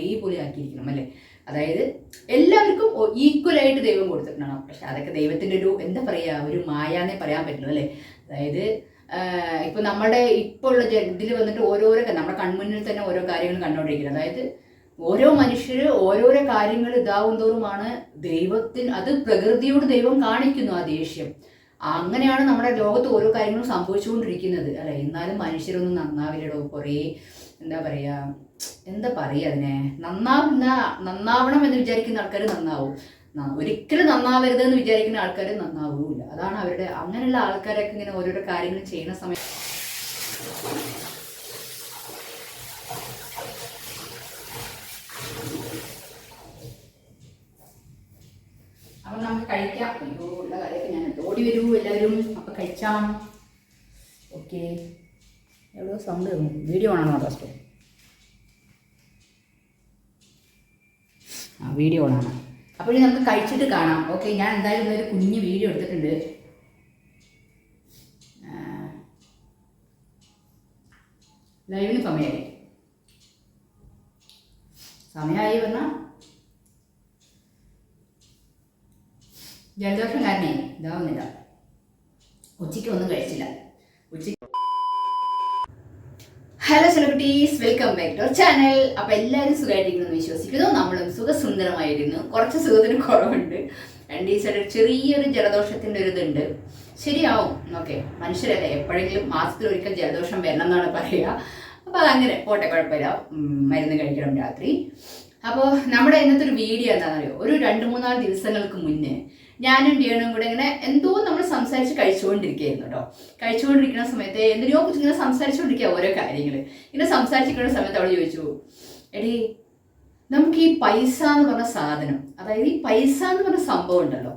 ഒരേപോലെ ആക്കിയിരിക്കണം അല്ലേ? അതായത് എല്ലാവർക്കും ഈക്വലായിട്ട് ദൈവം കൊടുത്തിട്ടുണ്ടാവും പക്ഷെ അതൊക്കെ ദൈവത്തിന്റെ ഒരു എന്താ പറയുക ഒരു മായാന്നേ പറയാൻ പറ്റുള്ളൂ അല്ലേ? അതായത് ഇപ്പം നമ്മുടെ ഇപ്പോൾ ഉള്ള ഇതിൽ വന്നിട്ട് ഓരോരോ നമ്മുടെ കൺമുന്നിൽ തന്നെ ഓരോ കാര്യങ്ങൾ കണ്ടുകൊണ്ടിരിക്കുന്നത്. അതായത് ഓരോ മനുഷ്യർ ഓരോരോ കാര്യങ്ങൾ ഇതാവും തോറുമാണ് ദൈവത്തിന് അത് പ്രകൃതിയോട് ദൈവം കാണിക്കുന്നു ആ ദേഷ്യം. അങ്ങനെയാണ് നമ്മുടെ ലോകത്ത് ഓരോ കാര്യങ്ങളും സംഭവിച്ചുകൊണ്ടിരിക്കുന്നത് അല്ലെ? എന്നാലും മനുഷ്യരൊന്നും നന്നാവില്ലടോ കുറേ എന്താ പറയാ എന്താ പറയുക അതിനെ? നന്നാവുന്ന നന്നാവണം എന്ന് വിചാരിക്കുന്ന ആൾക്കാർ നന്നാവും. ഒരിക്കലും നന്നാവരുത് എന്ന് വിചാരിക്കുന്ന ആൾക്കാർ നന്നാവൂല അതാണ് അവരുടെ അങ്ങനെയുള്ള ആൾക്കാരൊക്കെ ഇങ്ങനെ ഓരോരോ കാര്യങ്ങൾ ചെയ്യുന്ന സമയത്ത് അപ്പം നമുക്ക് കഴിക്കാം. ഉള്ള കാര്യമൊക്കെ ഞാൻ ഓടി വരൂ എല്ലാവരും. അപ്പൊ കഴിച്ചാം. ഓക്കെ. എവിടെയോ സൗണ്ട് വീഡിയോ ആണോ ഫസ്റ്റ് ആ വീഡിയോ ഓണാണ് അപ്പോൾ ഇനി നമുക്ക് കഴിച്ചിട്ട് കാണാം. ഓക്കെ ഞാൻ എന്തായാലും ഇന്നൊരു കുഞ്ഞ് വീഡിയോ എടുത്തിട്ടുണ്ട്. ലൈവിന് സമയമായി സമയമായി പറഞ്ഞാൽ ജലദോഷം കാരണേ ഇതാവുന്നില്ല. ഉച്ചയ്ക്ക് ഒന്നും കഴിച്ചില്ല. ഉച്ചയ്ക്ക് hello celebrities welcome back to channel അപ്പൊ എല്ലാവരും സുഖമായിട്ടിരിക്കുന്നു വിശ്വസിക്കുന്നു. നമ്മളും സുഖസുന്ദരമായിരുന്നു കുറച്ച് സുഖത്തിന് കുറവുണ്ട്. രണ്ട് ദിവസമായിട്ട് ചെറിയൊരു ജലദോഷത്തിന്റെ ഒരു ഇതുണ്ട്. ശരിയാവും. ഓക്കെ മനുഷ്യരല്ലേ? എപ്പോഴെങ്കിലും മാസത്തിൽ ഒരിക്കൽ ജലദോഷം വരണം എന്നാണ് പറയുക. അപ്പൊ അതങ്ങനെ. പോട്ടെ കുഴപ്പമില്ല. മരുന്ന് കഴിക്കണം രാത്രി. അപ്പോൾ നമ്മുടെ ഇന്നത്തെ ഒരു വീഡിയോ എന്താണെന്നറിയോ? ഒരു രണ്ട് മൂന്നാൽ ദിവസങ്ങൾക്ക് മുന്നേ ഞാനും ഡിയണും കൂടെ ഇങ്ങനെ എന്തോ നമ്മൾ സംസാരിച്ച് കഴിച്ചുകൊണ്ടിരിക്കുകയായിരുന്നു കേട്ടോ. കഴിച്ചുകൊണ്ടിരിക്കുന്ന സമയത്ത് എന്തിനോ കുറിച്ച് ഇങ്ങനെ സംസാരിച്ചുകൊണ്ടിരിക്കുക ഓരോ കാര്യങ്ങൾ ഇങ്ങനെ സംസാരിച്ചിരിക്കുന്ന സമയത്ത് അവൾ ചോദിച്ചു എടി നമുക്ക് ഈ പൈസ എന്ന് പറഞ്ഞ സാധനം അതായത് ഈ പൈസ എന്ന് പറഞ്ഞ സംഭവം ഉണ്ടല്ലോ.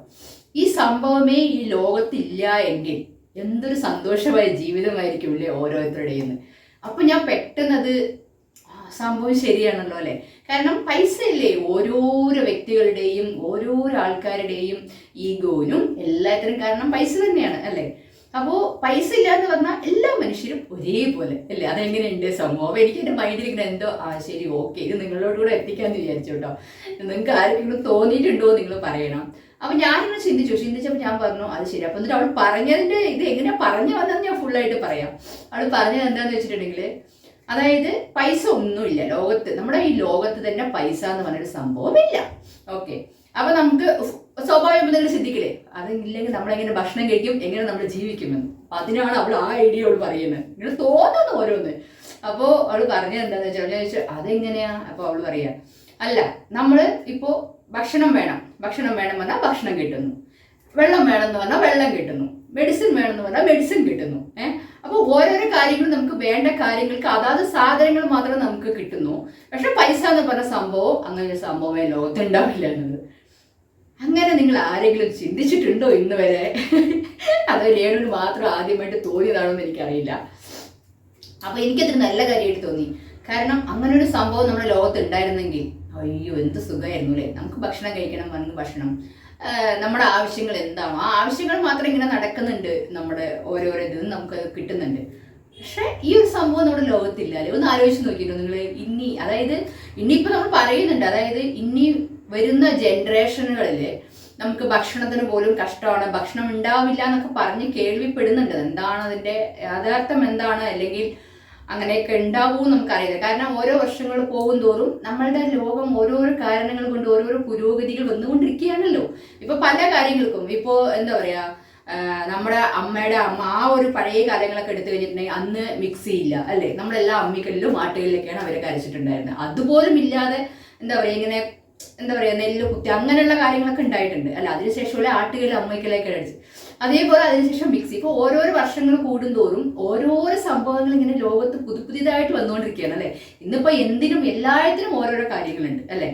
ഈ സംഭവമേ ഈ ലോകത്തില്ല എങ്കിൽ എന്തൊരു സന്തോഷമായ ജീവിതമായിരിക്കും ഇല്ലേ ഓരോരുത്തരുടെയും അപ്പൊ ഞാൻ പെട്ടെന്നത് സംഭവം ശരിയാണല്ലോ അല്ലെ? കാരണം പൈസ ഇല്ലേ ഓരോരോ വ്യക്തികളുടെയും ഓരോരോ ആൾക്കാരുടെയും ഈഗോനും എല്ലാത്തിനും കാരണം പൈസ തന്നെയാണ് അല്ലേ? അപ്പോൾ പൈസ ഇല്ലാന്ന് പറഞ്ഞാൽ എല്ലാ മനുഷ്യരും ഒരേപോലെ അല്ലേ? അതെങ്ങനെയുണ്ട് സംഭവം? അപ്പൊ എനിക്ക് എന്റെ മൈൻഡിൽ ഇങ്ങനെ എന്തോ ആ ശരി ഓക്കെ ഇത് നിങ്ങളോട് കൂടെ എത്തിക്കാന്ന് വിചാരിച്ചു കേട്ടോ. നിങ്ങൾക്ക് ആരെങ്കിലും തോന്നിയിട്ടുണ്ടോ നിങ്ങൾ പറയണം. അപ്പൊ ഞാനിങ്ങനെ ചിന്തിച്ചു ചിന്തിച്ചപ്പോൾ ഞാൻ പറഞ്ഞു അത് ശരി. അപ്പൊ എന്നിട്ട് അവൾ പറഞ്ഞതിന്റെ ഇത് എങ്ങനെയാ പറഞ്ഞു വന്നതെന്ന് ഞാൻ ഫുള്ളായിട്ട് പറയാം. അവൾ പറഞ്ഞത് എന്താന്ന് വെച്ചിട്ടുണ്ടെങ്കിൽ അതായത് പൈസ ഒന്നുമില്ല ലോകത്ത്. നമ്മുടെ ഈ ലോകത്ത് തന്നെ പൈസ എന്ന് പറഞ്ഞൊരു സംഭവമില്ല. ഓക്കെ അപ്പൊ നമുക്ക് സ്വാഭാവികം നിങ്ങൾ ചിന്തിക്കില്ലേ? അതില്ലെങ്കിൽ നമ്മളെങ്ങനെ ഭക്ഷണം കഴിക്കും എങ്ങനെ നമ്മൾ ജീവിക്കുമെന്ന്. അതിനാണ് അവൾ ആ ഐഡിയ അവൾ പറയുന്നത്. ഇങ്ങനെ തോന്നുന്നു ഓരോന്ന്. അപ്പോൾ അവൾ പറഞ്ഞത് എന്താന്ന് വെച്ചാൽ ചോദിച്ചു അതെങ്ങനെയാ? അപ്പോൾ അവൾ പറയാ അല്ല നമ്മൾ ഇപ്പോ ഭക്ഷണം വേണം. ഭക്ഷണം വേണം പറഞ്ഞാൽ ഭക്ഷണം കിട്ടുന്നു. വെള്ളം വേണമെന്ന് പറഞ്ഞാൽ വെള്ളം കിട്ടുന്നു. മെഡിസിൻ വേണമെന്ന് പറഞ്ഞാൽ മെഡിസിൻ കിട്ടുന്നു. ഏഹ് അപ്പോൾ ഓരോരോ കാര്യങ്ങളും നമുക്ക് വേണ്ട കാര്യങ്ങൾക്ക് അതാത് സാധനങ്ങൾ മാത്രം നമുക്ക് കിട്ടുന്നു. പക്ഷെ പൈസ എന്ന് പറഞ്ഞ സംഭവം അങ്ങനെ ഒരു സംഭവമേ ലോകത്തുണ്ടാവില്ല എന്നത്. അങ്ങനെ നിങ്ങൾ ആരെങ്കിലും ചിന്തിച്ചിട്ടുണ്ടോ ഇന്ന് വരെ? അതോ രേണുവിന് മാത്രം ആദ്യമായിട്ട് തോന്നിയതാണോ എന്ന് എനിക്കറിയില്ല. അപ്പൊ എനിക്കതൊരു നല്ല കാര്യമായിട്ട് തോന്നി. കാരണം അങ്ങനെ ഒരു സംഭവം നമ്മുടെ ലോകത്ത് ഉണ്ടായിരുന്നെങ്കിൽ അയ്യോ എന്ത് സുഖമായിരുന്നു അല്ലേ? നമുക്ക് ഭക്ഷണം കഴിക്കണം വന്ന് ഭക്ഷണം. നമ്മുടെ ആവശ്യങ്ങൾ എന്താണോ? ആ ആവശ്യങ്ങൾ മാത്രം ഇങ്ങനെ നടക്കുന്നുണ്ട് നമ്മുടെ ഓരോരോ ഇതിൽ നമുക്ക് കിട്ടുന്നുണ്ട്. പക്ഷെ ഈ ഒരു സംഭവം നമ്മുടെ ലോകത്തില്ല. ഒന്ന് ആലോചിച്ച് നോക്കിയിട്ടോ നിങ്ങൾ ഇനി അതായത് ഇനിയിപ്പോ നമ്മൾ പറയുന്നുണ്ട്. അതായത് ഇനി വരുന്ന ജനറേഷനുകളിൽ നമുക്ക് ഭക്ഷണത്തിന് പോലും കഷ്ടമാണ് ഭക്ഷണം ഉണ്ടാവില്ല എന്നൊക്കെ പറഞ്ഞ് കേൾവിപ്പെടുന്നുണ്ട്. എന്താണ് അതിന്റെ യാഥാർത്ഥ്യം എന്താണ്? അല്ലെങ്കിൽ അങ്ങനെയൊക്കെ ഉണ്ടാവൂ നമുക്കറിയില്ല. കാരണം ഓരോ വർഷങ്ങൾ പോകും തോറും നമ്മളുടെ ലോകം ഓരോരോ കാരണങ്ങൾ കൊണ്ട് ഓരോരോ പുരോഗതികൾ വന്നുകൊണ്ടിരിക്കുകയാണല്ലോ. ഇപ്പൊ പല കാര്യങ്ങൾക്കും ഇപ്പോ എന്താ പറയാ നമ്മുടെ അമ്മയുടെ അമ്മ ആ ഒരു പഴയ കാലങ്ങളൊക്കെ എടുത്തു കഴിഞ്ഞിട്ടുണ്ടെങ്കിൽ അന്ന് മിക്സി ഇല്ല അല്ലേ? നമ്മളെല്ലാ അമ്മിക്കല്ലിലും ആട്ടുകളിലൊക്കെയാണ് അവരൊക്കെ അരച്ചിട്ടുണ്ടായിരുന്നത്. അതുപോലും ഇല്ലാതെ എന്താ പറയാ ഇങ്ങനെ എന്താ പറയാ നെല്ല് കുത്തി അങ്ങനെയുള്ള കാര്യങ്ങളൊക്കെ ഉണ്ടായിട്ടുണ്ട്. അല്ല അതിനുശേഷമുള്ള ആട്ടുകല്ല് അമ്മയ്ക്കലൊക്കെ അടിച്ച്. അതേപോലെ അതിനുശേഷം മിക്സി ഇപ്പോൾ ഓരോരോ വർഷങ്ങൾ കൂടുന്തോറും ഓരോരോ സംഭവങ്ങൾ ഇങ്ങനെ ലോകത്ത് പുതു പുതിയതായിട്ട് വന്നുകൊണ്ടിരിക്കുകയാണ് അല്ലേ? ഇന്നിപ്പോ എന്തിനും എല്ലാത്തിനും ഓരോരോ കാര്യങ്ങളുണ്ട് അല്ലേ?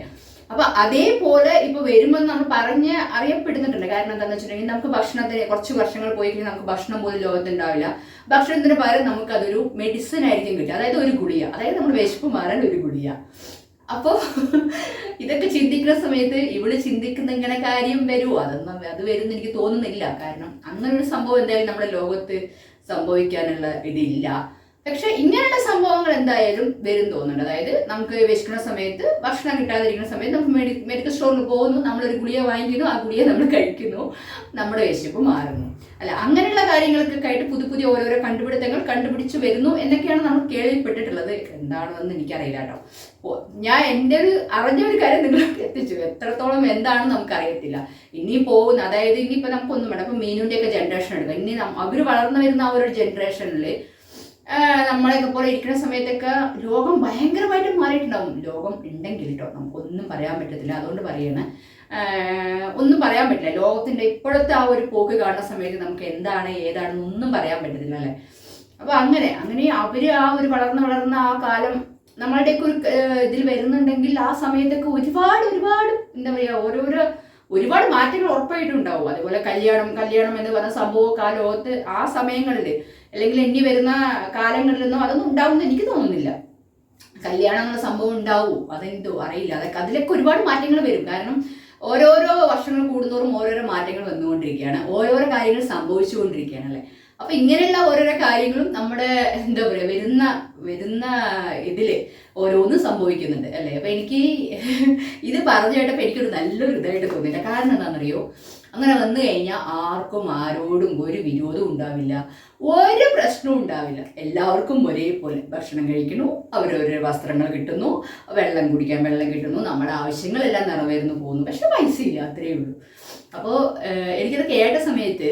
അപ്പൊ അതേപോലെ ഇപ്പൊ വരുമെന്ന് നമ്മൾ പറഞ്ഞ് അറിയപ്പെടുന്നുണ്ട്. കാരണം എന്താണെന്ന് വെച്ചിട്ടുണ്ടെങ്കിൽ നമുക്ക് ഭക്ഷണത്തിന് കുറച്ച് വർഷങ്ങൾ പോയി കഴിഞ്ഞാൽ നമുക്ക് ഭക്ഷണം പോലും ലോകത്തുണ്ടാവില്ല. ഭക്ഷണത്തിന് പകരം നമുക്ക് അതൊരു മെഡിസിൻ ആയിരിക്കും കിട്ടുക. അതായത് ഒരു ഗുളിയ അതായത് നമ്മൾ വിശപ്പ് മാറാൻ ഒരു ഗുളിക. അപ്പോൾ ഇതൊക്കെ ചിന്തിക്കുന്ന സമയത്ത് ഇവൾ ചിന്തിക്കുന്ന ഇങ്ങനെ കാര്യം വരുമോ അതൊന്നും അത് വരുമെന്ന് എനിക്ക് തോന്നുന്നില്ല. കാരണം അങ്ങനെ ഒരു സംഭവം എന്തായാലും നമ്മുടെ ലോകത്ത് സംഭവിക്കാനുള്ള ഇതില്ല. പക്ഷെ ഇങ്ങനെയുള്ള സംഭവങ്ങൾ എന്തായാലും വരും തോന്നുന്നുണ്ട്. അതായത് നമുക്ക് വിശക്കുന്ന സമയത്ത് ഭക്ഷണം കിട്ടാതിരിക്കുന്ന സമയത്ത് നമുക്ക് മെഡി മെഡിക്കൽ സ്റ്റോറിൽ പോകുന്നു. നമ്മളൊരു ഗുളിക വാങ്ങിക്കുന്നു. ആ ഗുളിക നമ്മൾ കഴിക്കുന്നു. നമ്മുടെ വിശപ്പ് മാറുന്നു. അല്ല അങ്ങനെയുള്ള കാര്യങ്ങൾക്കൊക്കെ ആയിട്ട് പുതിയ പുതിയ ഓരോരോ കണ്ടുപിടുത്തങ്ങൾ കണ്ടുപിടിച്ച് വരുന്നു എന്നൊക്കെയാണ് നമ്മൾ കേൾവിപ്പെട്ടിട്ടുള്ളത്. എന്താണെന്ന് എനിക്കറിയില്ല കേട്ടോ. ഞാൻ എന്റെ ഒരു അറിഞ്ഞ ഒരു കാര്യം നിങ്ങൾക്ക് എത്തിച്ചു. എത്രത്തോളം എന്താണെന്ന് നമുക്കറിയത്തില്ല. ഇനി പോകുന്ന അതായത് ഇനിയിപ്പോൾ നമുക്കൊന്നും വേണം ഇപ്പം മീനുവിന്റെയൊക്കെ ജനറേഷൻ എടുക്കാം. ഇനി അവർ വളർന്നു വരുന്ന ആ ഒരു ജനറേഷനിൽ നമ്മളെയൊക്കെ പോലെ ഇരിക്കുന്ന സമയത്തൊക്കെ രോഗം ഭയങ്കരമായിട്ട് മാറിയിട്ടുണ്ടാവും. രോഗം ഉണ്ടെങ്കിൽ കേട്ടോ നമുക്കൊന്നും പറയാൻ പറ്റത്തില്ല. അതുകൊണ്ട് പറയണേ ഒന്നും പറയാൻ പറ്റില്ല. ലോകത്തിന്റെ ഇപ്പോഴത്തെ ആ ഒരു പോക്ക് കാണുന്ന സമയത്ത് നമുക്ക് എന്താണ് ഏതാണെന്ന് ഒന്നും പറയാൻ പറ്റത്തില്ല അല്ലേ? അപ്പോൾ അങ്ങനെ അങ്ങനെ അവർ ആ ഒരു വളർന്ന് വളർന്ന ആ കാലം നമ്മളുടെയൊക്കെ ഒരു ഇതിൽ വരുന്നുണ്ടെങ്കിൽ ആ സമയത്തൊക്കെ ഒരുപാട് ഒരുപാട് എന്താ പറയുക ഓരോരോ ഒരുപാട് മാറ്റങ്ങൾ ഉറപ്പായിട്ടുണ്ടാവും അതുപോലെ കല്യാണം കല്യാണം എന്ന് പറഞ്ഞ സംഭവമൊക്കെ ആ ലോകത്ത് ആ സമയങ്ങളിൽ അല്ലെങ്കിൽ ഇനി വരുന്ന കാലങ്ങളിലൊന്നും അതൊന്നും ഉണ്ടാവുമെന്ന് എനിക്ക് തോന്നുന്നില്ല. കല്യാണം എന്നുള്ള സംഭവം ഉണ്ടാവും. അതെന്തോ അറിയില്ല. അതൊക്കെ അതിലൊക്കെ ഒരുപാട് മാറ്റങ്ങൾ വരും. കാരണം ഓരോരോ വർഷങ്ങൾ കൂടുന്നോറും ഓരോരോ മാറ്റങ്ങൾ വന്നുകൊണ്ടിരിക്കുകയാണ്. ഓരോരോ കാര്യങ്ങൾ സംഭവിച്ചുകൊണ്ടിരിക്കുകയാണ് അല്ലേ? അപ്പൊ ഇങ്ങനെയുള്ള ഓരോരോ കാര്യങ്ങളും നമ്മുടെ എന്താ പറയുക വരുന്ന വരുന്ന ഇതിൽ ഓരോന്നും സംഭവിക്കുന്നുണ്ട് അല്ലേ? അപ്പൊ എനിക്ക് ഇത് പറഞ്ഞു കേട്ടപ്പോൾ എനിക്കൊരു നല്ലൊരു ഇതായിട്ട് തോന്നിയില്ല. കാരണം എന്താണെന്നറിയോ? അങ്ങനെ വന്നു കഴിഞ്ഞാൽ ആർക്കും ആരോടും ഒരു വിരോധവും ഉണ്ടാവില്ല. ഒരു പ്രശ്നവും ഉണ്ടാവില്ല. എല്ലാവർക്കും ഒരേപോലെ ഭക്ഷണം കഴിക്കുന്നു അവരവരുടെ വസ്ത്രങ്ങൾ കിട്ടുന്നു വെള്ളം കുടിക്കാൻ വെള്ളം കിട്ടുന്നു നമ്മുടെ ആവശ്യങ്ങളെല്ലാം നിറവേർന്നു പോകുന്നു. പക്ഷെ പൈസ ഇല്ല അത്രയേ ഉള്ളൂ. അപ്പോൾ എനിക്കത് കേട്ട സമയത്ത്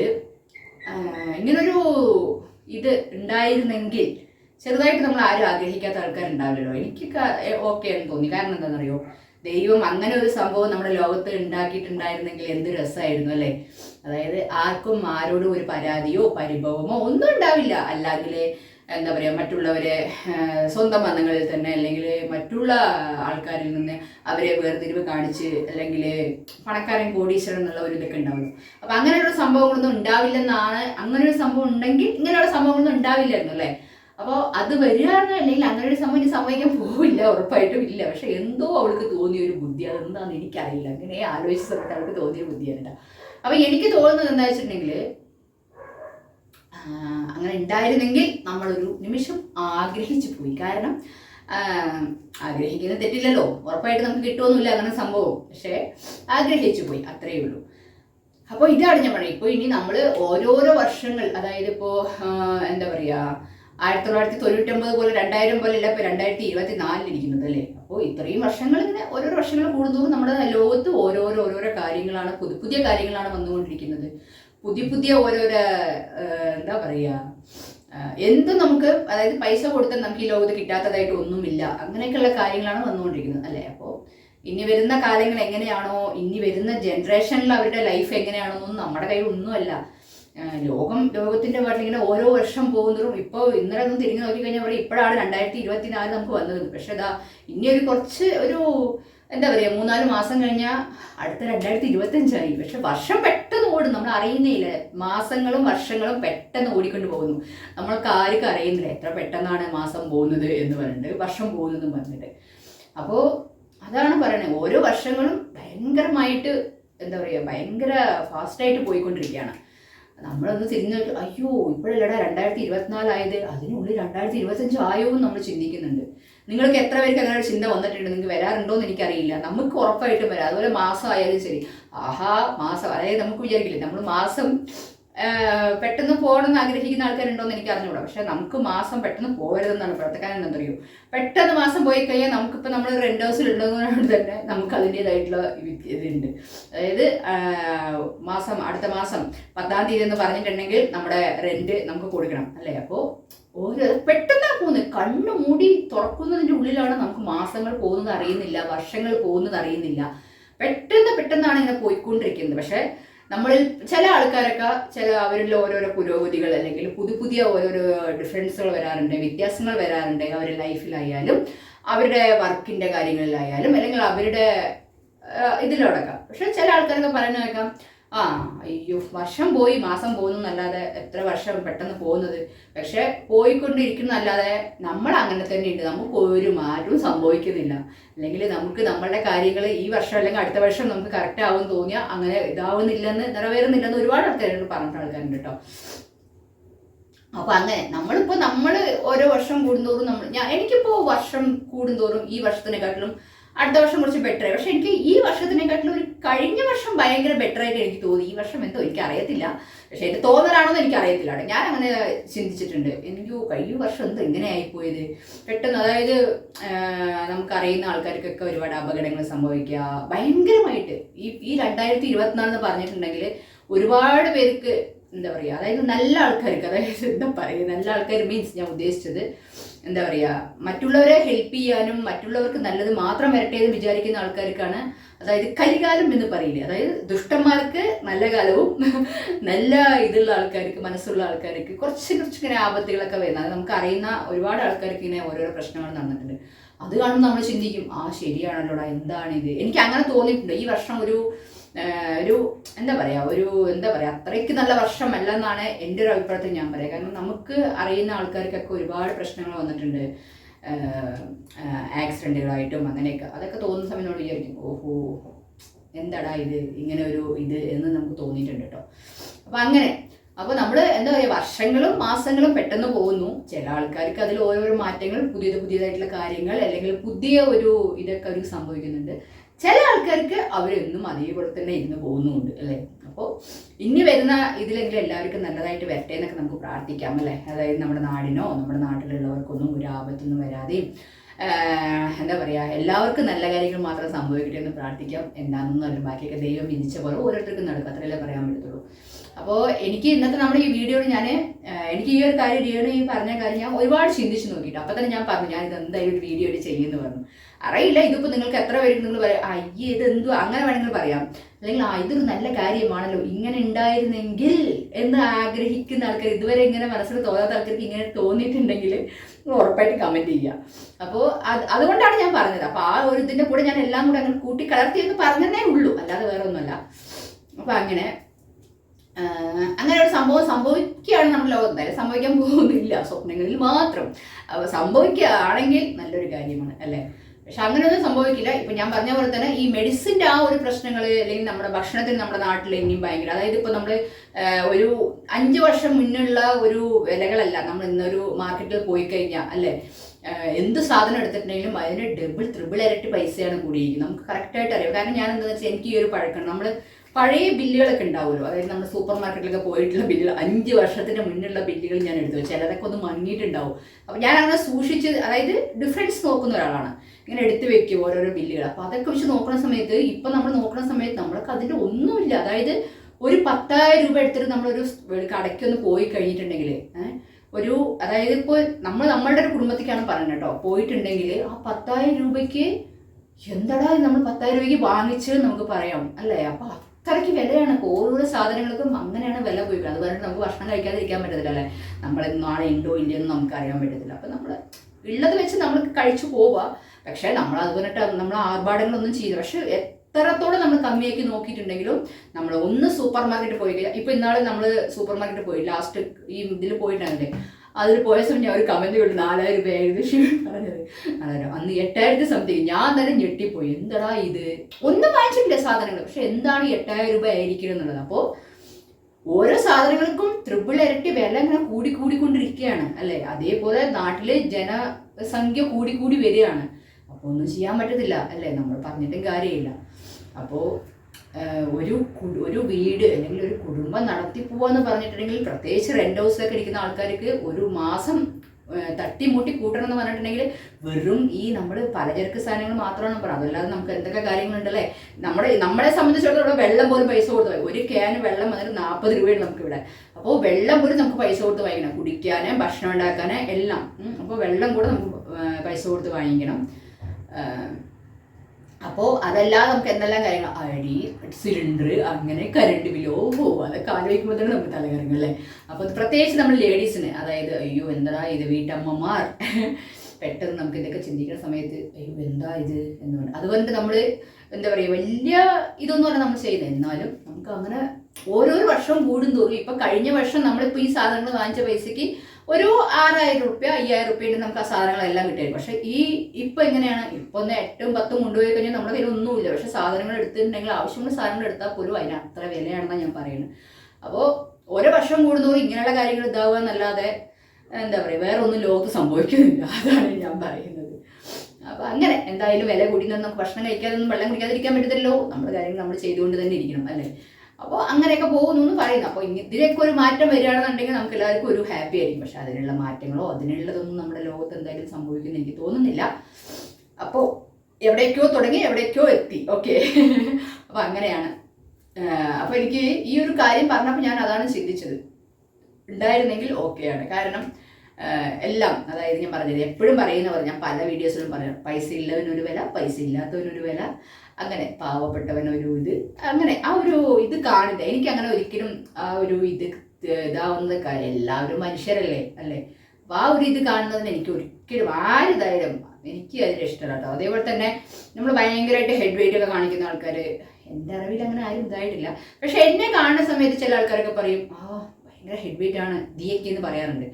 ഇങ്ങനൊരു ഇത് ഉണ്ടായിരുന്നെങ്കിൽ ചെറുതായിട്ട് നമ്മൾ ആരും ആഗ്രഹിക്കാത്ത ആൾക്കാരുണ്ടാവില്ലല്ലോ. എനിക്ക് ഓക്കെ എന്ന് തോന്നി. കാരണം എന്താണെന്നറിയോ? ദൈവം അങ്ങനെ ഒരു സംഭവം നമ്മുടെ ലോകത്ത് ഉണ്ടാക്കിയിട്ടുണ്ടായിരുന്നെങ്കിൽ എന്ത് രസമായിരുന്നു അല്ലേ? അതായത് ആർക്കും ആരോടും ഒരു പരാതിയോ പരിഭവമോ ഒന്നും ഉണ്ടാവില്ല. അല്ലെങ്കിൽ എന്താ പറയുക മറ്റുള്ളവരെ സ്വന്തം ബന്ധങ്ങളിൽ തന്നെ അല്ലെങ്കിൽ മറ്റുള്ള ആൾക്കാരിൽ നിന്ന് അവരെ വേർതിരിവ് കാണിച്ച് അല്ലെങ്കിൽ പണക്കാരൻ കോടീശ്വരൻ എന്നുള്ള ഒരു ഇതൊക്കെ ഉണ്ടാവുള്ളൂ അപ്പം അങ്ങനെയുള്ള സംഭവങ്ങളൊന്നും ഉണ്ടാവില്ലെന്നാണ് അങ്ങനെ ഒരു സംഭവം ഉണ്ടെങ്കിൽ ഇങ്ങനെയുള്ള സംഭവങ്ങളൊന്നും ഉണ്ടാവില്ലായിരുന്നു അല്ലേ? അപ്പോൾ അത് വരികയാണെന്നോ അല്ലെങ്കിൽ അങ്ങനെ ഒരു സംഭവം ഇനി സംഭവിക്കാൻ പോവില്ല ഉറപ്പായിട്ടും ഇല്ല. പക്ഷെ എന്തോ അവൾക്ക് തോന്നിയ ഒരു ബുദ്ധി അതെന്താന്ന് എനിക്കറിയില്ല. അങ്ങനെ ആലോചിച്ച സമയത്ത് അവൾക്ക് തോന്നിയ ബുദ്ധിയാണ് കേട്ടോ അപ്പൊ എനിക്ക് തോന്നുന്നത് എന്താ വെച്ചിട്ടുണ്ടെങ്കിൽ അങ്ങനെ ഉണ്ടായിരുന്നെങ്കിൽ നമ്മളൊരു നിമിഷം ആഗ്രഹിച്ചു പോയി. കാരണം ആഗ്രഹിക്കുന്ന തെറ്റില്ലല്ലോ. ഉറപ്പായിട്ട് നമുക്ക് കിട്ടുമൊന്നുമില്ല അങ്ങനെ സംഭവം. പക്ഷേ ആഗ്രഹിച്ചു പോയി അത്രയേ ഉള്ളൂ. അപ്പോൾ ഇതാണ് ഞാൻ പറയുന്നത് ഇപ്പോൾ ഇനി നമ്മൾ ഓരോരോ വർഷങ്ങൾ അതായത് ഇപ്പോൾ എന്താ പറയുക ആയിരത്തി തൊള്ളായിരത്തി തൊണ്ണൂറ്റൊമ്പത് പോലെ രണ്ടായിരം പോലെ അല്ല ഇപ്പോൾ രണ്ടായിരത്തി ഇരുപത്തി നാലിലിരിക്കുന്നത് അല്ലേ? അപ്പോൾ ഇത്രയും വർഷങ്ങൾ ഇങ്ങനെ ഓരോ വർഷങ്ങൾ കൂടുന്തോറും നമ്മുടെ ലോകത്ത് ഓരോരോ ഓരോരോ കാര്യങ്ങളാണ് പുതിയ പുതിയ കാര്യങ്ങളാണ് വന്നുകൊണ്ടിരിക്കുന്നത്. പുതിയ പുതിയ ഓരോരോ എന്താ പറയുക എന്ത് നമുക്ക് അതായത് പൈസ കൊടുത്താൽ നമുക്ക് ഈ ലോകത്ത് കിട്ടാത്തതായിട്ട് ഒന്നുമില്ല. അങ്ങനെയൊക്കെയുള്ള കാര്യങ്ങളാണ് വന്നുകൊണ്ടിരിക്കുന്നത് അല്ലേ? അപ്പോൾ ഇനി വരുന്ന കാലങ്ങൾ എങ്ങനെയാണോ ഇനി വരുന്ന ജനറേഷനിൽ അവരുടെ ലൈഫ് എങ്ങനെയാണോ എന്നൊന്നും നമ്മുടെ കയ്യിൽ ഒന്നുമല്ല. ലോകം ലോകത്തിന്റെ പാട്ടിൽ ഇങ്ങനെ ഓരോ വർഷം പോകുന്നതും ഇപ്പോൾ ഇന്നലെ ഒന്ന് തിരിഞ്ഞു നോക്കിക്കഴിഞ്ഞാൽ പറയും ഇപ്പോഴാണ് രണ്ടായിരത്തി ഇരുപത്തിനാല് നമുക്ക് വന്നത്. പക്ഷെ അതാ ഇനി ഒരു കുറച്ച് ഒരു എന്താ പറയുക മൂന്നാൽ മാസം കഴിഞ്ഞാൽ അടുത്ത രണ്ടായിരത്തി ഇരുപത്തഞ്ചായി പക്ഷെ വർഷം പെട്ടെന്ന് ഓടും. നമ്മൾ അറിയുന്നേയില്ല. മാസങ്ങളും വർഷങ്ങളും പെട്ടെന്ന് ഓടിക്കൊണ്ട് പോകുന്നു. നമ്മൾക്ക് ആർക്കും അറിയുന്നില്ല എത്ര പെട്ടെന്നാണ് മാസം പോകുന്നത് എന്ന് പറഞ്ഞിട്ട് വർഷം പോകുന്നതെന്ന് പറഞ്ഞിട്ട്. അപ്പോൾ അതാണ് പറയുന്നത് ഓരോ വർഷങ്ങളും ഭയങ്കരമായിട്ട് എന്താ പറയുക ഭയങ്കര ഫാസ്റ്റായിട്ട് പോയിക്കൊണ്ടിരിക്കുകയാണ്. നമ്മളൊന്ന് തിരിഞ്ഞു അയ്യോ ഇപ്പോഴല്ലടാ രണ്ടായിരത്തി ഇരുപത്തിനാലായത് അതിനുള്ളിൽ രണ്ടായിരത്തി ഇരുപത്തഞ്ച് ആയോ എന്ന് നമ്മൾ ചിന്തിക്കുന്നുണ്ട്. നിങ്ങൾക്ക് എത്ര പേർക്ക് അങ്ങനെ ചിന്ത വന്നിട്ടുണ്ട്? നിങ്ങൾക്ക് വരാറുണ്ടോ എന്ന് എനിക്കറിയില്ല. നമുക്ക് ഉറപ്പായിട്ടും വരാം. അതുപോലെ മാസം ആയാലും ശരി. ആഹാ മാസം. അതായത് നമുക്ക് വിചാരിക്കില്ലേ? നമ്മൾ മാസം പെട്ടെന്ന് പോകണമെന്ന് ആഗ്രഹിക്കുന്ന ആൾക്കാരുണ്ടോ എന്ന് എനിക്ക് അറിഞ്ഞൂടാ. പക്ഷെ നമുക്ക് മാസം പെട്ടെന്ന് പോകരുതെന്നാണ് എന്താ അറിയോ പെട്ടെന്ന് മാസം പോയി കഴിഞ്ഞാൽ നമുക്കിപ്പോൾ നമ്മൾ റെന്റ് ഉണ്ടെന്നുകൊണ്ട് തന്നെ നമുക്ക് അതിന്റെതായിട്ടുള്ള ഇതുണ്ട്. അതായത് മാസം അടുത്ത മാസം പത്താം തീയതി എന്ന് പറഞ്ഞിട്ടുണ്ടെങ്കിൽ നമ്മുടെ റെന്റ് നമുക്ക് കൊടുക്കണം. അല്ലേ? അപ്പോൾ ഓരോ പെട്ടെന്നാ പോകുന്നത്. കണ്ണു മൂടി തുറക്കുന്നതിന്റെ ഉള്ളിലാണ് നമുക്ക് മാസങ്ങൾ പോകുന്നത് അറിയുന്നില്ല വർഷങ്ങൾ പോകുന്നത് അറിയുന്നില്ല. പെട്ടെന്ന് പെട്ടെന്നാണ് ഇങ്ങനെ പോയിക്കൊണ്ടിരിക്കുന്നത്. പക്ഷെ നമ്മളിൽ ചില ആൾക്കാരൊക്കെ ചില അവരിൽ ഓരോരോ പുരോഗതികൾ അല്ലെങ്കിൽ പുതിയ പുതിയ ഓരോരോ ഡിഫറൻസുകൾ വരാറുണ്ട് വ്യത്യാസങ്ങൾ വരാറുണ്ട് അവരുടെ ലൈഫിലായാലും അവരുടെ വർക്കിന്റെ കാര്യങ്ങളിലായാലും അല്ലെങ്കിൽ അവരുടെ ഇതിലടക്കം. പക്ഷെ ചില ആൾക്കാരൊക്കെ പറയുന്ന കേൾക്കാം ആ അയ്യോ വർഷം പോയി മാസം പോകുന്നു എന്നല്ലാതെ എത്ര വർഷം പെട്ടെന്ന് പോകുന്നത്? പക്ഷെ പോയിക്കൊണ്ടിരിക്കുന്നല്ലാതെ നമ്മൾ അങ്ങനെ തന്നെ ഉണ്ട്. നമുക്ക് ഒരു മാറ്റവും സംഭവിക്കുന്നില്ല. അല്ലെങ്കിൽ നമുക്ക് നമ്മളുടെ കാര്യങ്ങൾ ഈ വർഷം അല്ലെങ്കിൽ അടുത്ത വർഷം നമുക്ക് കറക്റ്റ് ആവും തോന്നിയാൽ അങ്ങനെ ഇതാവുന്നില്ലെന്ന് നിറവേറുന്നില്ലെന്ന് ഒരുപാട് ആൾക്കാരോട് പറഞ്ഞിട്ട് ആൾക്കാരുണ്ട് കേട്ടോ. അപ്പൊ അങ്ങനെ നമ്മളിപ്പോ നമ്മൾ ഓരോ വർഷം കൂടുന്തോറും നമ്മൾ ഞാൻ എനിക്കിപ്പോ വർഷം കൂടുന്തോറും ഈ വർഷത്തിനെക്കാട്ടിലും അടുത്ത വർഷം കുറച്ച് ബെറ്റർ ആയി. പക്ഷെ എനിക്ക് ഈ വർഷത്തിനെക്കാട്ടിലും ഒരു കഴിഞ്ഞ വർഷം ഭയങ്കര ബെറ്റർ ആയിട്ട് എനിക്ക് തോന്നി ഈ വർഷം എന്തോ എനിക്ക് അറിയത്തില്ല. പക്ഷെ എന്റെ തോന്നലാണോന്ന് എനിക്ക് അറിയത്തില്ല ഞാൻ അങ്ങനെ ചിന്തിച്ചിട്ടുണ്ട്. എനിക്ക് കഴിഞ്ഞ വർഷം എന്തോ ഇങ്ങനെ പോയത് പെട്ടെന്ന് അതായത് നമുക്കറിയുന്ന ആൾക്കാർക്കൊക്കെ ഒരുപാട് അപകടങ്ങൾ സംഭവിക്കുക. ഭയങ്കരമായിട്ട്. ഈ ഈ രണ്ടായിരത്തി ഇരുപത്തിനാല് എന്ന് പറഞ്ഞിട്ടുണ്ടെങ്കിൽ ഒരുപാട് പേർക്ക് എന്താ പറയുക അതായത് നല്ല ആൾക്കാർക്ക് അതായത് എന്താ പറയുക നല്ല ആൾക്കാർ മീൻസ് ഞാൻ ഉദ്ദേശിച്ചത് എന്താ പറയുക മറ്റുള്ളവരെ ഹെൽപ്പ് ചെയ്യാനും മറ്റുള്ളവർക്ക് നല്ലത് മാത്രം വരട്ടെ എന്ന് വിചാരിക്കുന്ന ആൾക്കാർക്കാണ് അതായത് കലികാലം എന്ന് പറയില്ലേ അതായത് ദുഷ്ടന്മാർക്ക് നല്ല കാലവും നല്ല ഇതുള്ള ആൾക്കാർക്ക് മനസ്സുള്ള ആൾക്കാർക്ക് കുറച്ച് കുറച്ച് ഇങ്ങനെ ആപത്തുകളൊക്കെ വരുന്നത്. നമുക്ക് അറിയുന്ന ഒരുപാട് ആൾക്കാർക്ക് ഇങ്ങനെ ഓരോരോ പ്രശ്നങ്ങൾ നടന്നിട്ടുണ്ട്. അത് കാണുമ്പോൾ നമ്മൾ ചിന്തിക്കും ആ ശരിയാണല്ലോടാ എന്താണ് ഇത്? എനിക്ക് അങ്ങനെ തോന്നിയിട്ടുണ്ട്. ഈ വർഷം ഒരു ഒരു എന്താ പറയാ ഒരു എന്താ പറയാ അത്രയ്ക്ക് നല്ല വർഷമല്ല എന്നാണ് എന്റെ ഒരു അഭിപ്രായത്തിൽ ഞാൻ പറയുക കാരണം നമുക്ക് അറിയുന്ന ആൾക്കാർക്കൊക്കെ ഒരുപാട് പ്രശ്നങ്ങൾ വന്നിട്ടുണ്ട്. ആക്സിഡന്റുകളായിട്ടും അങ്ങനെയൊക്കെ. അതൊക്കെ തോന്നുന്ന സമയം നമ്മൾ വിചാരിക്കും ഓഹോ എന്താടാ ഇത്? ഇങ്ങനെ ഒരു ഇത് എന്ന് നമുക്ക് തോന്നിയിട്ടുണ്ട് കേട്ടോ. അപ്പം അങ്ങനെ അപ്പോൾ നമ്മൾ എന്താ പറയുക വർഷങ്ങളും മാസങ്ങളും പെട്ടെന്ന് പോകുന്നു. ചില ആൾക്കാർക്ക് അതിൽ ഓരോരോ മാറ്റങ്ങൾ പുതിയത് പുതിയതായിട്ടുള്ള കാര്യങ്ങൾ അല്ലെങ്കിൽ പുതിയ ഒരു ഇതൊക്കെ അവർക്ക് സംഭവിക്കുന്നുണ്ട്. ചില ആൾക്കാർക്ക് അവരെന്നും അതേപോലെ തന്നെ ഇരുന്ന് പോകുന്നുമുണ്ട് അല്ലേ? അപ്പോൾ ഇനി വരുന്ന ഇതിലെങ്കിലും എല്ലാവർക്കും നല്ലതായിട്ട് വരട്ടെ എന്നൊക്കെ നമുക്ക് പ്രാർത്ഥിക്കാം അല്ലേ? അതായത് നമ്മുടെ നാടിനോ നമ്മുടെ നാട്ടിലുള്ളവർക്കൊന്നും ഒരു ആപത്തൊന്നും വരാതെയും എന്താ പറയുക എല്ലാവർക്കും നല്ല കാര്യങ്ങൾ മാത്രം സംഭവിക്കട്ടെ എന്ന് പ്രാർത്ഥിക്കാം. എന്താണെന്ന് എന്താണെന്നല്ല ബാക്കിയൊക്കെ ദൈവം വിധിച്ച പോലെ ഓരോരുത്തർക്കും നടക്കും. അത്രയല്ലേ പറയാൻ പറ്റത്തുള്ളൂ. അപ്പോൾ എനിക്ക് ഇന്നത്തെ നമ്മുടെ ഈ വീഡിയോയിൽ ഞാൻ എനിക്ക് ഈ ഒരു കാര്യം ഈ പറഞ്ഞ കാര്യം ഞാൻ ഒരുപാട് ചിന്തിച്ച് നോക്കിയിട്ട് അപ്പം തന്നെ ഞാൻ പറഞ്ഞു ഞാൻ ഇത് എന്തായാലും ഒരു വീഡിയോ ചെയ്യുന്നു പറഞ്ഞു. അറിയില്ല ഇതിപ്പോൾ നിങ്ങൾക്ക് എത്ര പേർക്ക് നിങ്ങൾ പറയാം. അയ്യേ ഇത് എന്തോ അങ്ങനെ വേണമെങ്കിൽ പറയാം. അല്ലെങ്കിൽ ആ ഇതൊരു നല്ല കാര്യമാണല്ലോ. ഇങ്ങനെ ഉണ്ടായിരുന്നെങ്കിൽ എന്ന് ആഗ്രഹിക്കുന്ന ആൾക്കാർ ഇതുവരെ ഇങ്ങനെ മനസ്സിൽ തോന്നാത്ത ആൾക്കാർക്ക് ഇങ്ങനെ തോന്നിയിട്ടുണ്ടെങ്കിൽ ഉറപ്പായിട്ട് കമന്റ് ചെയ്യുക. അപ്പോൾ അത് അതുകൊണ്ടാണ് ഞാൻ പറഞ്ഞത്. അപ്പോൾ ആ ഒരു ഇതിന്റെ കൂടെ ഞാൻ എല്ലാം കൂടെ അങ്ങനെ കൂട്ടി കലർത്തി എന്ന് പറഞ്ഞതേ ഉള്ളൂ. അല്ലാതെ വേറെ ഒന്നുമല്ല. അപ്പോൾ അങ്ങനെ അങ്ങനെ ഒരു സംഭവം സംഭവിക്കുകയാണ് നമ്മുടെ ലോകത്ത് അല്ലെ സംഭവിക്കാൻ പോകുന്നില്ല. സ്വപ്നങ്ങളിൽ മാത്രം. സംഭവിക്കുകയാണെങ്കിൽ നല്ലൊരു കാര്യമാണ് അല്ലേ? പക്ഷെ അങ്ങനെയൊന്നും സംഭവിക്കില്ല. ഇപ്പൊ ഞാൻ പറഞ്ഞ പോലെ തന്നെ ഈ മെഡിസിന്റെ ആ ഒരു പ്രശ്നങ്ങൾ അല്ലെങ്കിൽ നമ്മുടെ ഭക്ഷണത്തിന് നമ്മുടെ നാട്ടിൽ ഇനിയും ഭയങ്കര അതായത് ഇപ്പൊ നമ്മൾ ഒരു അഞ്ച് വർഷം മുന്നുള്ള ഒരു വിലകളല്ല. നമ്മൾ ഇന്നൊരു മാർക്കറ്റിൽ പോയി കഴിഞ്ഞാൽ അല്ലേ? എന്ത് സാധനം എടുത്തിട്ടുണ്ടെങ്കിലും അതിന് ഡബിൾ ത്രിബിൾ ഇരട്ടി പൈസയാണ് കൂടിയിരിക്കുന്നത്. നമുക്ക് കറക്റ്റായിട്ട് അറിയാം. കാരണം ഞാൻ എന്താണെന്ന് വെച്ചാൽ എനിക്ക് ഈ ഒരു പഴക്കം നമ്മൾ പഴയ ബില്ലുകളൊക്കെ ഉണ്ടാവുമല്ലോ. അതായത് നമ്മൾ സൂപ്പർ മാർക്കറ്റിലൊക്കെ പോയിട്ടുള്ള ബില്ലുകൾ അഞ്ച് വർഷത്തിന് മുന്നുള്ള ബില്ലുകൾ ഞാൻ എടുത്തു. ചിലതൊക്കെ ഒന്ന് മങ്ങിയിട്ടുണ്ടാവും. അപ്പം ഞാൻ അങ്ങനെ സൂക്ഷിച്ച് അതായത് ഡിഫറൻസ് നോക്കുന്ന ഒരാളാണ്. ഇങ്ങനെ എടുത്തു വെക്കും ഓരോരോ ബില്ലുകൾ. അപ്പോൾ അതൊക്കെ വെച്ച് നോക്കുന്ന സമയത്ത് ഇപ്പം നമ്മൾ നോക്കുന്ന സമയത്ത് നമ്മൾക്ക് അതിന്റെ ഒന്നുമില്ല. അതായത് ഒരു പത്തായിരം രൂപ എടുത്തിട്ട് നമ്മളൊരു കടയ്ക്കൊന്ന് പോയി കഴിഞ്ഞിട്ടുണ്ടെങ്കിൽ ഒരു അതായത് ഇപ്പോൾ നമ്മൾ നമ്മളുടെ ഒരു കുടുംബത്തേക്കാണ് പറയുന്നത് കേട്ടോ. പോയിട്ടുണ്ടെങ്കിൽ ആ പത്തായിരം രൂപയ്ക്ക് എന്തടാ നമ്മൾ പത്തായിരം രൂപയ്ക്ക് വാങ്ങിച്ച് നമുക്ക് പറയാം അല്ലേ? അപ്പൊ അത്രയ്ക്ക് വിലയാണ്. ഓരോ ഓരോരോ സാധനങ്ങൾക്കും അങ്ങനെയാണ് വില പോയി അതുപോലെ നമുക്ക് ഭക്ഷണം കഴിക്കാതിരിക്കാൻ പറ്റത്തില്ല അല്ലേ? നമ്മൾ നാളെ ഉണ്ടോ ഇല്ലയോ നമുക്ക് അറിയാൻ പറ്റത്തില്ല. അപ്പൊ നമ്മൾ ഉള്ളത് വെച്ച് നമ്മൾ കഴിച്ചു പോവുക. പക്ഷേ നമ്മൾ അത് പറഞ്ഞിട്ട് നമ്മൾ ആർഭാടങ്ങളൊന്നും ചെയ്യില്ല. പക്ഷെ എത്രത്തോളം നമ്മൾ കമ്മിയാക്കി നോക്കിയിട്ടുണ്ടെങ്കിലും നമ്മൾ ഒന്ന് സൂപ്പർ മാർക്കറ്റിൽ പോയി ഇപ്പൊ ഇന്നാളെ നമ്മൾ സൂപ്പർ മാർക്കറ്റിൽ പോയി. ലാസ്റ്റ് ഈ ഇതിൽ പോയിട്ടാണല്ലേ അതിൽ പോയ സമയം ഞാൻ ഒരു കമന്റ് കിട്ടും നാലായിരം രൂപ ഏകദേശം പറഞ്ഞത്. അതായത് അന്ന് എട്ടായിരത്തി സംതിങ്. ഞാൻ തന്നെ ഞെട്ടിപ്പോയി. എന്താടാ ഇത്? ഒന്നും വാങ്ങിച്ചിട്ടില്ല സാധനങ്ങൾ പക്ഷെ എന്താണ് എട്ടായിരം രൂപ ആയിരിക്കണം എന്നുള്ളത്? അപ്പോൾ ഓരോ സാധനങ്ങൾക്കും ട്രിപ്പിൾ ഇരട്ടി വില ഇങ്ങനെ കൂടി കൂടിക്കൊണ്ടിരിക്കുകയാണ് അല്ലേ? അതേപോലെ നാട്ടിലെ ജനസംഖ്യ കൂടി കൂടി വരികയാണ്. അപ്പോൾ ഒന്നും ചെയ്യാൻ പറ്റത്തില്ല അല്ലേ? നമ്മൾ പറഞ്ഞിട്ടും കാര്യമില്ല. അപ്പോൾ ഒരു ഒരു വീട് അല്ലെങ്കിൽ ഒരു കുടുംബം നടത്തി പോവാന്ന് പറഞ്ഞിട്ടുണ്ടെങ്കിൽ പ്രത്യേകിച്ച് റെന്റ് ഹൗസിലൊക്കെ ഇരിക്കുന്ന ആൾക്കാർക്ക് ഒരു മാസം തട്ടിമുട്ടി കൂട്ടണം എന്ന് പറഞ്ഞിട്ടുണ്ടെങ്കിൽ വെറും ഈ നമ്മൾ പലചരക്ക് സാധനങ്ങൾ മാത്രമാണ് പറയുന്നത് അതല്ലാതെ നമുക്ക് എന്തൊക്കെ കാര്യങ്ങളുണ്ടല്ലേ? നമ്മുടെ നമ്മളെ സംബന്ധിച്ചിടത്തോളം വെള്ളം പോലും പൈസ കൊടുത്ത് വാങ്ങി. ഒരു ക്യാൻ വെള്ളം വന്നിട്ട് നാൽപ്പത് രൂപയാണ് നമുക്ക് ഇവിടെ അപ്പോൾ വെള്ളം പോലും നമുക്ക് പൈസ കൊടുത്ത് വാങ്ങിക്കണം. കുടിക്കാൻ ഭക്ഷണം ഉണ്ടാക്കാൻ എല്ലാം. അപ്പോൾ വെള്ളം കൂടെ നമുക്ക് പൈസ കൊടുത്ത് വാങ്ങിക്കണം. അപ്പോൾ അതല്ലാതെ നമുക്ക് എന്തെല്ലാം കാര്യങ്ങൾ? അടി സിലിണ്ടർ അങ്ങനെ കരണ്ട് ബില്ലോ ഓഹോ അതൊക്കെ ആലോചിക്കുമ്പോൾ തന്നെ നമുക്ക് തലകറങ്ങും അല്ലേ? അപ്പോൾ പ്രത്യേകിച്ച് നമ്മൾ ലേഡീസിന് അതായത് അയ്യോ എന്താ ഇത് വീട്ടമ്മമാർ? പെട്ടെന്ന് നമുക്ക് ഇതൊക്കെ ചിന്തിക്കുന്ന സമയത്ത് അയ്യോ എന്താ ഇത് എന്ന് പറഞ്ഞു. അതുകൊണ്ട് നമ്മൾ എന്താ പറയുക വലിയ ഇതൊന്നും അല്ല നമ്മൾ ചെയ്യുന്നത്. എന്നാലും നമുക്ക് അങ്ങനെ ഓരോരോ വർഷം കൂടുന്തോറും ഇപ്പം കഴിഞ്ഞ വർഷം നമ്മളിപ്പോൾ ഈ സാധനങ്ങൾ വാങ്ങിച്ച പൈസയ്ക്ക് ഒരു ആറായിരം റുപ്യ അയ്യായിരം റുപ്യയുടെ നമുക്ക് ആ സാധനങ്ങളെല്ലാം കിട്ടിയത് പക്ഷെ ഈ ഇപ്പൊ എങ്ങനെയാണ്? ഇപ്പൊ ഒന്ന് എട്ടും പത്തും കൊണ്ടുപോയി കഴിഞ്ഞാൽ നമ്മുടെ കയ്യിൽ ഒന്നുമില്ല പക്ഷെ സാധനങ്ങൾ എടുത്തിട്ടുണ്ടെങ്കിൽ ആവശ്യമുള്ള സാധനങ്ങൾ എടുത്താൽ പോലും അതിന് അത്ര വിലയാണെന്നാണ് ഞാൻ പറയുന്നത്. അപ്പോൾ ഓരോ വർഷം കൂടുന്നതോറും ഇങ്ങനെയുള്ള കാര്യങ്ങൾ ഇതാവുക എന്നല്ലാതെ എന്താ പറയുക വേറെ ഒന്നും ലോകത്ത് സംഭവിക്കുന്നില്ല. അതാണ് ഞാൻ പറയുന്നത്. അപ്പൊ അങ്ങനെ എന്തായാലും വില കൂടി നമുക്ക് ഭക്ഷണം കഴിക്കാതൊന്നും വെള്ളം കുടിക്കാതിരിക്കാൻ പറ്റത്തില്ലല്ലോ. നമ്മുടെ കാര്യങ്ങൾ നമ്മൾ ചെയ്തുകൊണ്ട് തന്നെ ഇരിക്കണം അല്ലേ? അപ്പോൾ അങ്ങനെയൊക്കെ പോകുന്നു എന്ന് പറയുന്നു അപ്പോൾ ഇതിലേക്ക് ഒരു മാറ്റം വരികയാണെന്നുണ്ടെങ്കിൽ നമുക്ക് എല്ലാവർക്കും ഒരു ഹാപ്പി ആയിരിക്കും. പക്ഷെ അതിനുള്ള മാറ്റങ്ങളോ അതിനുള്ളതൊന്നും നമ്മുടെ ലോകത്ത് എന്തായാലും സംഭവിക്കുന്നു എനിക്ക് തോന്നുന്നില്ല. അപ്പോൾ എവിടേക്കോ തുടങ്ങി എവിടേക്കോ എത്തി. ഓക്കെ അപ്പോൾ അങ്ങനെയാണ്. അപ്പോൾ എനിക്ക് ഈ ഒരു കാര്യം പറഞ്ഞപ്പോൾ ഞാൻ അതാണ് ചിന്തിച്ചത്. ഉണ്ടായിരുന്നെങ്കിൽ ഓക്കെയാണ് കാരണം എല്ലാം അതായത് ഞാൻ പറഞ്ഞത് എപ്പോഴും പറയുന്ന പോലെ ഞാൻ പല വീഡിയോസിലും പറയാം പൈസ ഉള്ളവനൊരു വില പൈസ ഇല്ലാത്തവനൊരു വില അങ്ങനെ പാവപ്പെട്ടവനൊരു ഇത് അങ്ങനെ ആ ഒരു ഇത് കാണില്ല എനിക്ക് അങ്ങനെ ഒരിക്കലും ആ ഒരു ഇത് ഇതാവുന്നത് കാര്യം എല്ലാവരും മനുഷ്യരല്ലേ അല്ലേ? അപ്പൊ ആ ഒരു ഇത് കാണുന്നതിന് എനിക്ക് ഒരിക്കലും ആരുതായാലും എനിക്ക് അതിൽ ഇഷ്ടമല്ല കേട്ടോ. അതേപോലെ തന്നെ നമ്മൾ ഭയങ്കരമായിട്ട് ഹെഡ് വെയിറ്റ് ഒക്കെ കാണിക്കുന്ന ആൾക്കാർ എന്റെ അറിവിൽ അങ്ങനെ ആരും ഇതായിട്ടില്ല. പക്ഷെ എന്നെ കാണുന്ന സമയത്ത് ചില ആൾക്കാരൊക്കെ പറയും ആ ഭയങ്കര ഹെഡ് വെയിറ്റ് ആണ് ദിയക്കി എന്ന് പറയാറുണ്ട്.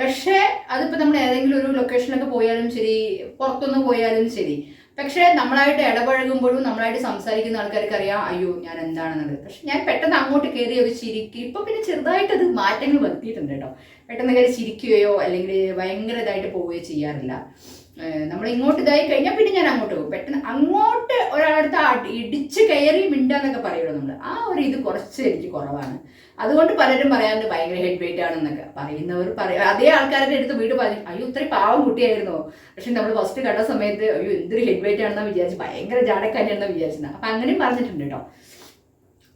പക്ഷേ അതിപ്പോൾ നമ്മൾ ഏതെങ്കിലും ഒരു ലൊക്കേഷനിലൊക്കെ പോയാലും ശരി പുറത്തൊന്ന് പോയാലും ശരി. പക്ഷേ നമ്മളായിട്ട് ഇടപഴകുമ്പോഴും നമ്മളായിട്ട് സംസാരിക്കുന്ന ആൾക്കാർക്ക് അറിയാം അയ്യോ ഞാൻ എന്താണെന്നുള്ളത്. പക്ഷെ ഞാൻ പെട്ടെന്ന് അങ്ങോട്ട് കയറി ഒരു ചിരിക്ക്. ഇപ്പൊ പിന്നെ ചെറുതായിട്ട് അത് മാറ്റങ്ങൾ വരുത്തിയിട്ടുണ്ട് കേട്ടോ. പെട്ടെന്ന് കയറി ചിരിക്കുകയോ അല്ലെങ്കിൽ ഭയങ്കര ഇതായിട്ട് പോവുകയോ ചെയ്യാറില്ല. നമ്മൾ ഇങ്ങോട്ട് ഇതായി കഴിഞ്ഞാൽ പിന്നെ ഞാൻ അങ്ങോട്ട് പോകും. പെട്ടെന്ന് അങ്ങോട്ട് ഒരാളടുത്ത് ഇടിച്ച് കയറി മിണ്ടാന്നൊക്കെ പറയുള്ളൂ നമ്മൾ ആ ഒരു ഇത് കുറച്ച് എനിക്ക് കുറവാണ്. അതുകൊണ്ട് പലരും പറയാറുണ്ട് ഭയങ്കര ഹെഡ് വെയിറ്റ് ആണെന്നൊക്കെ. പറയുന്നവർ പറയും അതേ ആൾക്കാരുടെ അടുത്ത് വീട് പറയും അയ്യോ ഇത്രയും പാവം കുട്ടിയായിരുന്നോ? പക്ഷെ നമ്മൾ ഫസ്റ്റ് കണ്ട സമയത്ത് അയ്യോ എന്തൊരു ഹെഡ് വെയിറ്റ് ആണെന്ന് വിചാരിച്ചു ഭയങ്കര ജാടക്കാരിയാണെന്നാണ് വിചാരിച്ചത് അപ്പൊ അങ്ങനെയും പറഞ്ഞിട്ടുണ്ട് കേട്ടോ.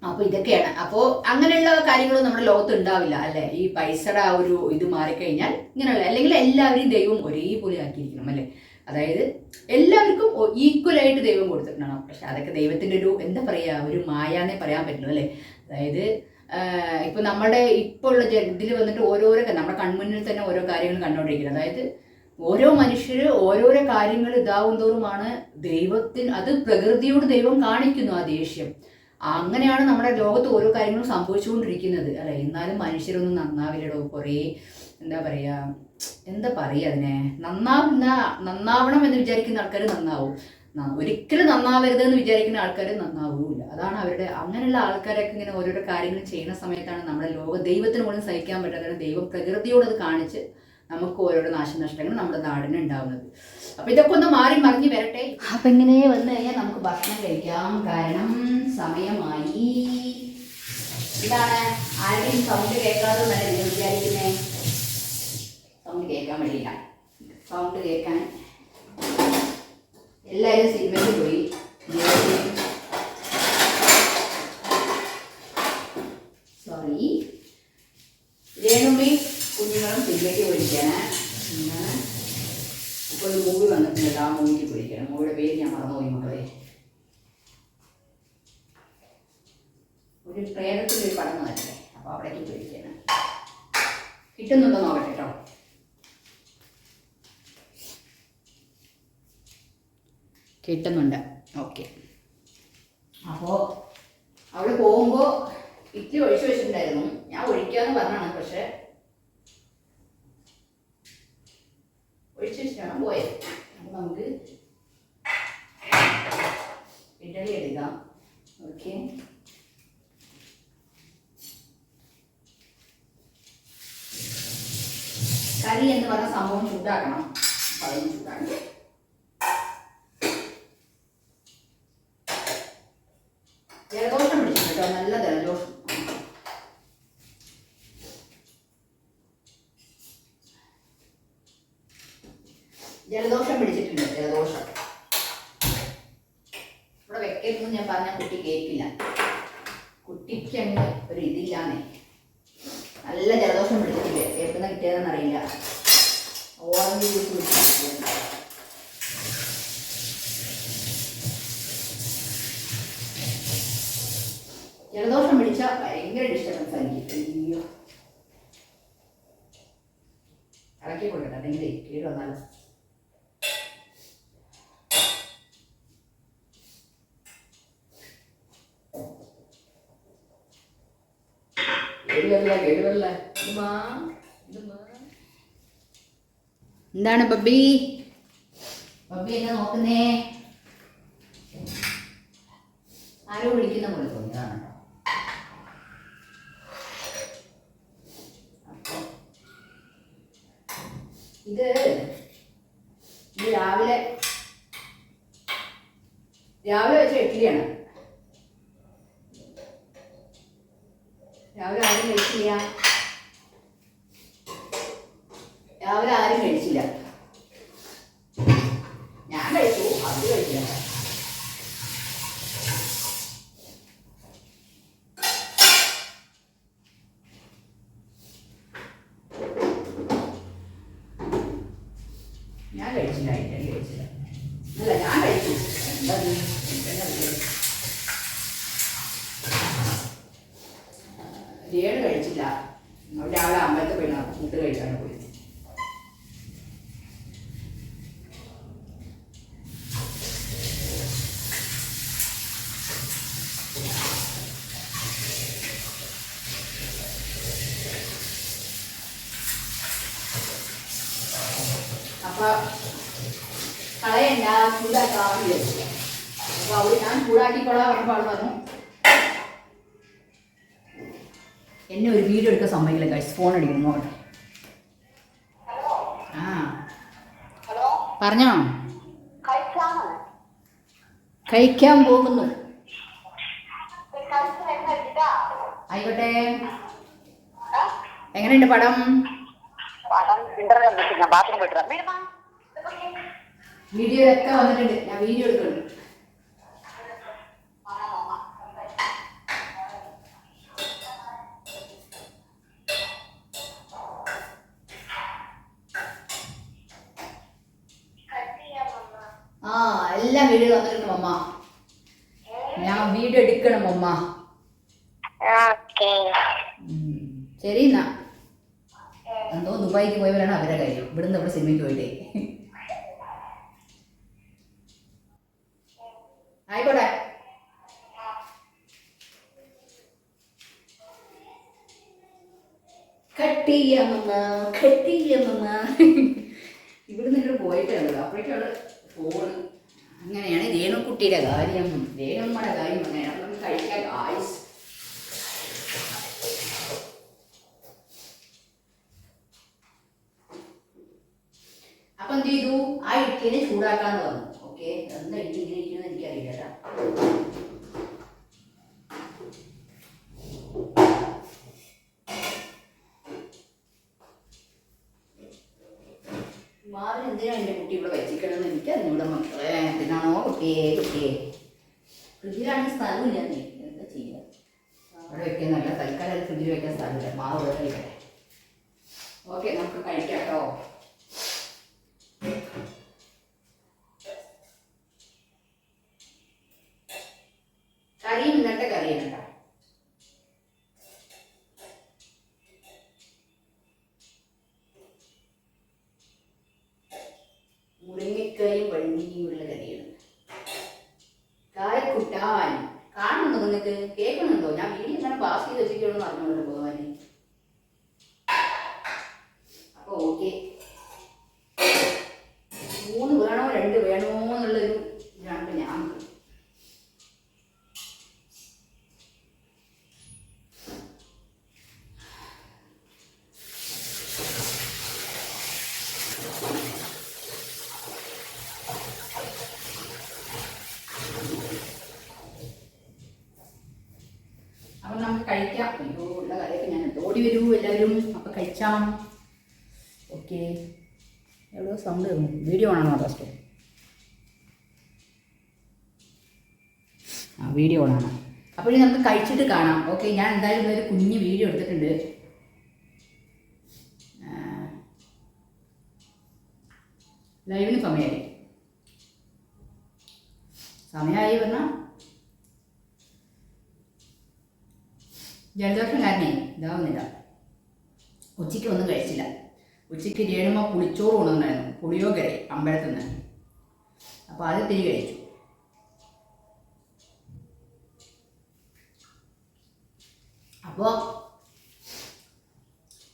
അപ്പൊ ഇതൊക്കെയാണ്. അപ്പോൾ അങ്ങനെയുള്ള കാര്യങ്ങളും നമ്മുടെ ലോകത്ത് ഉണ്ടാവില്ല അല്ലെ? ഈ പൈസയുടെ ആ ഒരു ഇത് മാറിക്കഴിഞ്ഞാൽ ഇങ്ങനെയുള്ള അല്ലെങ്കിൽ എല്ലാവരെയും ദൈവം ഒരേപോലെ ആക്കിയിരിക്കണം അല്ലെ? അതായത് എല്ലാവർക്കും ഈക്വലായിട്ട് ദൈവം കൊടുത്തിട്ടുണ്ടാണ് പക്ഷെ അതൊക്കെ ദൈവത്തിന്റെ ഒരു എന്താ പറയാ ഒരു മായാന്നേ പറയാൻ പറ്റുള്ളൂ അല്ലെ? അതായത് ഇപ്പൊ നമ്മുടെ ഇപ്പോൾ ഉള്ള ഇതിൽ വന്നിട്ട് ഓരോരോ നമ്മുടെ കൺമുന്നിൽ തന്നെ ഓരോ കാര്യങ്ങൾ കണ്ടുകൊണ്ടിരിക്കുന്നത് അതായത് ഓരോ മനുഷ്യർ ഓരോരോ കാര്യങ്ങൾ ഇതാവും തോറുമാണ് ദൈവത്തിന് അത് പ്രകൃതിയോട് ദൈവം കാണിക്കുന്നു ആ ദേഷ്യം. അങ്ങനെയാണ് നമ്മുടെ ലോകത്ത് ഓരോ കാര്യങ്ങളും സംഭവിച്ചുകൊണ്ടിരിക്കുന്നത്. അല്ലെ? എന്നാലും മനുഷ്യരൊന്നും നന്നാവില്ലടോ? കുറേ എന്താ പറയാ എന്താ പറയുക അതിനെ? നന്നാവുന്ന നന്നാവണം എന്ന് വിചാരിക്കുന്ന ആൾക്കാർ നന്നാവും. ഒരിക്കലും നന്നാവരുത് എന്ന് വിചാരിക്കുന്ന ആൾക്കാർ നന്നാവൂല അതാണ് അവരുടെ അങ്ങനെയുള്ള ആൾക്കാരൊക്കെ ഇങ്ങനെ ഓരോരോ കാര്യങ്ങൾ ചെയ്യുന്ന സമയത്താണ് നമ്മുടെ ലോക ദൈവത്തിന് പോലും സഹിക്കാൻ പറ്റാത്ത ദൈവ പ്രകൃതിയോട് അത് കാണിച്ച് നമുക്ക് ഓരോരോ നാശനഷ്ടങ്ങൾ നമ്മുടെ നാടിന് ഉണ്ടാവുന്നത്. അപ്പൊ ഇതൊക്കെ ഒന്ന് മാറി മറിഞ്ഞു വരട്ടെ. അപ്പൊ ഇങ്ങനെ വന്നു കഴിഞ്ഞാൽ നമുക്ക് ഭക്ഷണം കഴിക്കാം. കാരണം സമയമായി. ഇതാണ് ആരുടെയും സൗണ്ട് കേൾക്കാതെ തന്നെ നിങ്ങൾ വിചാരിക്കുന്നേ? സൗണ്ട് കേൾക്കാൻ വഴിയില്ല. സൗണ്ട് കേൾക്കാൻ എല്ലാവരും സിനിമയിൽ പോയി. സോറി രേണുമ്മയും കുഞ്ഞുങ്ങളും സിനിമയ്ക്ക് പോയിരിക്കാണ് അപ്പോൾ ഒരു മൂവി വന്നിട്ടുണ്ട് ആ മൂവിക്ക് വിളിക്കണം മൂവിയുടെ പേര് ഞാൻ മറന്നുപോയി മക്കളെ. ഒരു പ്രേതത്തിന്റെ ഒരു പടം വന്നിട്ടില്ലേ അപ്പോൾ അവിടേക്ക് വിളിക്കണം കിട്ടുന്നുണ്ടോ നോക്കട്ടെ കേട്ടോ കിട്ടുന്നുണ്ട്. ഓക്കെ. അപ്പോൾ അവിടെ പോകുമ്പോൾ ഇത്തിരി ഒഴിച്ചു വെച്ചിട്ടുണ്ടായിരുന്നു. ഞാൻ ഒഴിക്കാന്ന് പറഞ്ഞാണ് പക്ഷെ ഒഴിച്ചു വെച്ചിട്ടാണ് പോയത് അപ്പോൾ നമുക്ക് ഇഡലി എടുക്കാം ഓക്കെ കറി എന്ന് പറഞ്ഞ സംഭവം ചൂടാക്കണം അപ്പോൾ അതൊന്ന് ചൂടാക്കണം ജലദോഷം പിടിച്ചു കേട്ടോ നല്ല ജലദോഷം ജലദോഷം പിടിച്ചിട്ടുണ്ട് ജലദോഷം. ഇവിടെ വെക്കരുതെന്ന് ഞാൻ പറഞ്ഞ കുട്ടി കേൾക്കില്ല കുട്ടിക്ക് അങ്ങനെ ഒരു ഇതില്ലാന്നേ. നല്ല ജലദോഷം പിടിച്ചിട്ടില്ലേ കേൾക്കുന്ന കിട്ടിയതെന്ന് അറിയില്ല. ഓറഞ്ച് ജ്യൂസ് കുടിച്ചിട്ടുണ്ട്. ജലദോഷം പിടിച്ചാൽ ഭയങ്കര ഡിസ്റ്റർബൻസ് ആയിരിക്കും. അയ്യോ. എന്താണ് ബബി ബബി എന്നെ നോക്കുന്നേ? ആരോ വിളിക്കുന്ന പോലെ തോന്നിയതാണ് ഇത് രാവിലെ രാവിലെ വെച്ച ഇഡ്ഡലിയാണ്. രേണു കഴിച്ചില്ല. അവൾ രാവിലെ അമ്പലത്തിൽ പോയി ഫുഡ് കഴിക്കാണ് പോയി അപ്പൊ കളയണ്ട ചൂടാക്കാൻ വിചാരിച്ചു അപ്പൊ അവർ ഞാൻ ചൂടാക്കിക്കോളാം പറഞ്ഞപ്പോൾ അവൾ പറഞ്ഞു എന്നെ ഒരു വീഡിയോ എടുക്കാൻ സമ്മതിക്കില്ല കഴിച്ച് ഫോൺ അടിക്കുന്നു ആ. പറഞ്ഞോ? കഴിക്കാൻ പോകുന്നു. ആയിക്കോട്ടെ. എങ്ങനെയുണ്ട് പടം? പടം ഒക്കെ. വീഡിയോയിലൊക്കെ വന്നിട്ടുണ്ട്. ഞാൻ വീഡിയോ എടുക്കുന്നുണ്ട് ആ എല്ലാം വീഡിയോ വന്നിട്ടുണ്ട് മമ്മ. ഞാൻ വീഡിയോ എടുക്കണം മമ്മ. ശരി എന്നാ. എന്തോ ദുബായിക്ക് പോയവരാണ് അവരെ കാര്യം. ഇവിടുന്ന് ഇവിടെ സിനിമയ്ക്ക് പോയിട്ടേ. ആയിക്കോട്ടെ. കട്ടിയമ്മ കട്ടിയമ്മ ഇവിടുന്ന് ഇങ്ങോട്ട് പോയിട്ടുണ്ട് അപ്പോഴേക്കും അവിടെ ഫോണ് അങ്ങനെയാണ് രേണുക്കുട്ടിയുടെ കാര്യം. രേണമ്മയുടെ കാര്യം അങ്ങനെയാണ് നമുക്ക് കഴിക്കാൻ ആയുസ്. അപ്പം എന്ത് ചെയ്തു? ആ ഇഡ്ഡലിനെ ചൂടാക്കാന്ന് പറഞ്ഞു. ഓക്കെ എന്താ ഇഡ്ഡലി ഇങ്ങനെ ഇരിക്കുന്നത് എനിക്കറിയില്ല കേട്ടോ മാറി എന്തിനാ എന്റെ കുട്ടി ഇവിടെ വെച്ചിക്കണമെന്ന് എനിക്ക് അതിനൂടെ മക്കളെ എന്തിനാണോ കുട്ടിയെ കുട്ടിയെ ഫ്രിഡ്ജിലാണെങ്കിൽ സ്ഥലമില്ല നീ. എന്താ ചെയ്യുക അവിടെ വെക്കാൻ നല്ല തൽക്കാലം അത് ഫ്രിഡ്ജിൽ വെക്കാൻ സ്ഥലമില്ല. മാവ് വേറെ കഴിക്കട്ടെ ഓക്കെ നമുക്ക് കഴിക്കാം കേട്ടോ. കറിയും ഇന്നത്തെ കറിയാണ് കേട്ടോ മുരിങ്ങക്കായും വഴുങ്ങിയുള്ള കറിയാണ് കായക്കുട്ടാൻ കാണുന്നുണ്ടോ നിങ്ങൾക്ക് കേൾക്കുന്നുണ്ടോ ഞാൻ വീഡിയോ എന്താണ് പാസ് ചെയ്ത് വെച്ചിട്ടുണ്ടെന്ന് അറിഞ്ഞോളൂ ഭഗവാൻ അപ്പൊ ഓക്കെ മൂന്ന് വേണോ രണ്ട് വേണോ എന്നുള്ളൊരു ഇതാണ് ഞാൻ അപ്പൊ നമുക്ക് കഴിക്കാം. അയ്യോ ഉള്ള കറിയൊക്കെ ഞാൻ ഓടി വരൂ എല്ലാവരും. അപ്പൊ കഴിച്ചാം. ഓക്കെ. എവിടെയോ സൗണ്ട് വീഡിയോ ആണോ ഫസ്റ്റ് ആ വീഡിയോ ഓണാണ് അപ്പോൾ ഇനി നമുക്ക് കഴിച്ചിട്ട് കാണാം. ഓക്കെ ഞാൻ എന്തായാലും ഒരു കുഞ്ഞ് വീഡിയോ എടുത്തിട്ടുണ്ട്. ലൈവിന് സമയമായി സമയമായി പറഞ്ഞാൽ ജലദോഷം കാരണേ ഇതാവുന്നില്ല ഉച്ചയ്ക്ക് ഒന്നും കഴിച്ചില്ല. ഉച്ചയ്ക്ക് രേണുമ പുളിച്ചോറ് കൊണ്ടുവന്നായിരുന്നു. പുളിയോഗരെ അമ്പലത്തിൽ നിന്ന്. അപ്പോൾ അത് തിരി കഴിച്ചു. അപ്പോൾ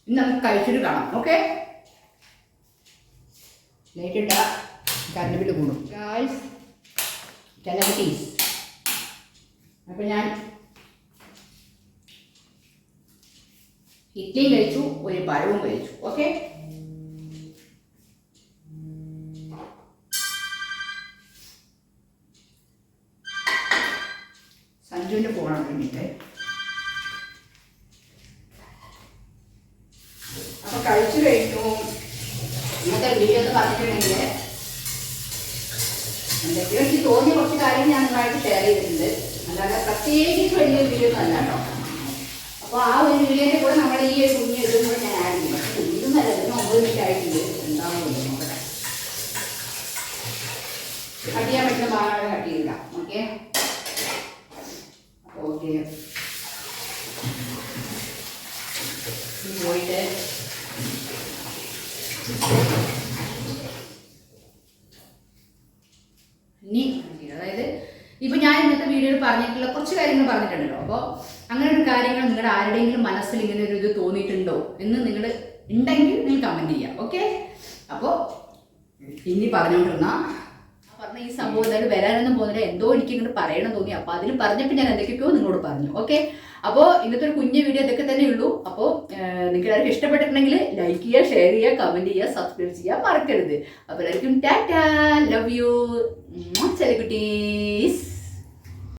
ഇന്ന് നമുക്ക് കഴിച്ചിട്ട് കാണാം. ഓക്കെ? ലൈറ്റ് ഇട്ട കറണ്ട് ബില്ല് കൂടും. ഗായ്സ് ടീസ് അപ്പോൾ ഞാൻ ഇഡ്ഡലിയും കഴിച്ചു ഒരു പഴവും കഴിച്ചു. ഓക്കെ സഞ്ജുവിന്റെ ഫോണാണ് വേണ്ടിയിട്ട് അപ്പൊ കഴിച്ചു കഴിഞ്ഞു. ഇന്നത്തെ വീഡിയോ എന്ന് പറഞ്ഞിട്ടുണ്ടെങ്കിൽ എന്തൊക്കെയോ എനിക്ക് തോന്നിയ കുറച്ച് കാര്യം ഞാൻ നിങ്ങളായിട്ട് ഷെയർ ചെയ്തിട്ടുണ്ട്. അല്ലാതെ പ്രത്യേകിച്ച് വലിയൊരു വീഡിയോ ഒന്നും അല്ല കേട്ടോ. അപ്പോൾ ആ ഒരു വീഡിയോന്റെ കൂടെ നമ്മൾ ഈ ഒരു കുഞ്ഞ് ഇതും ഞാൻ ആഡ് ചെയ്യും. പക്ഷേ കുഞ്ഞിതും നല്ല ഇതിന് ഒമ്പത് എന്താണെന്ന് നോക്കട്ടെ കട്ട് പറ്റുന്ന ഓക്കെ? ഓക്കെ. പോയിട്ട് ഇനി അതായത് ഇപ്പൊ ഞാൻ ഇന്നത്തെ വീഡിയോയിൽ പറഞ്ഞിട്ടുള്ള കുറച്ച് കാര്യങ്ങൾ പറഞ്ഞിട്ടുണ്ടല്ലോ. അപ്പോൾ അങ്ങനെ ഒരു കാര്യങ്ങൾ നിങ്ങളുടെ ആരുടെയെങ്കിലും മനസ്സിൽ ഇങ്ങനെ ഒരു ഇത് തോന്നിയിട്ടുണ്ടോ എന്ന് നിങ്ങൾ ഉണ്ടെങ്കിൽ നിങ്ങൾ കമന്റ് ചെയ്യാം ഓക്കെ അപ്പോൾ ഇനി പറഞ്ഞുകൊണ്ടിരുന്ന പറഞ്ഞ ഈ സംഭവം എന്തായാലും വരാനൊന്നും പോകുന്നില്ല. എന്തോ എനിക്ക് ഇങ്ങോട്ട് പറയണം തോന്നി. അപ്പോൾ അതിൽ പറഞ്ഞപ്പോൾ ഞാൻ എന്തൊക്കെയൊക്കെയോ നിങ്ങളോട് പറഞ്ഞു ഓക്കെ അപ്പോൾ ഇന്നത്തെ ഒരു കുഞ്ഞു വീഡിയോ ഇതൊക്കെ തന്നെ ഉള്ളൂ. അപ്പോൾ നിങ്ങൾക്ക് എല്ലാവർക്കും ഇഷ്ടപ്പെട്ടിട്ടുണ്ടെങ്കിൽ ലൈക്ക് ചെയ്യുക ഷെയർ ചെയ്യുക കമന്റ് ചെയ്യുക സബ്സ്ക്രൈബ് ചെയ്യുക മറക്കരുത്. അപ്പോൾ എല്ലാവർക്കും ടാറ്റാ ലവ് യു ചെലക്കുട്ടീസ്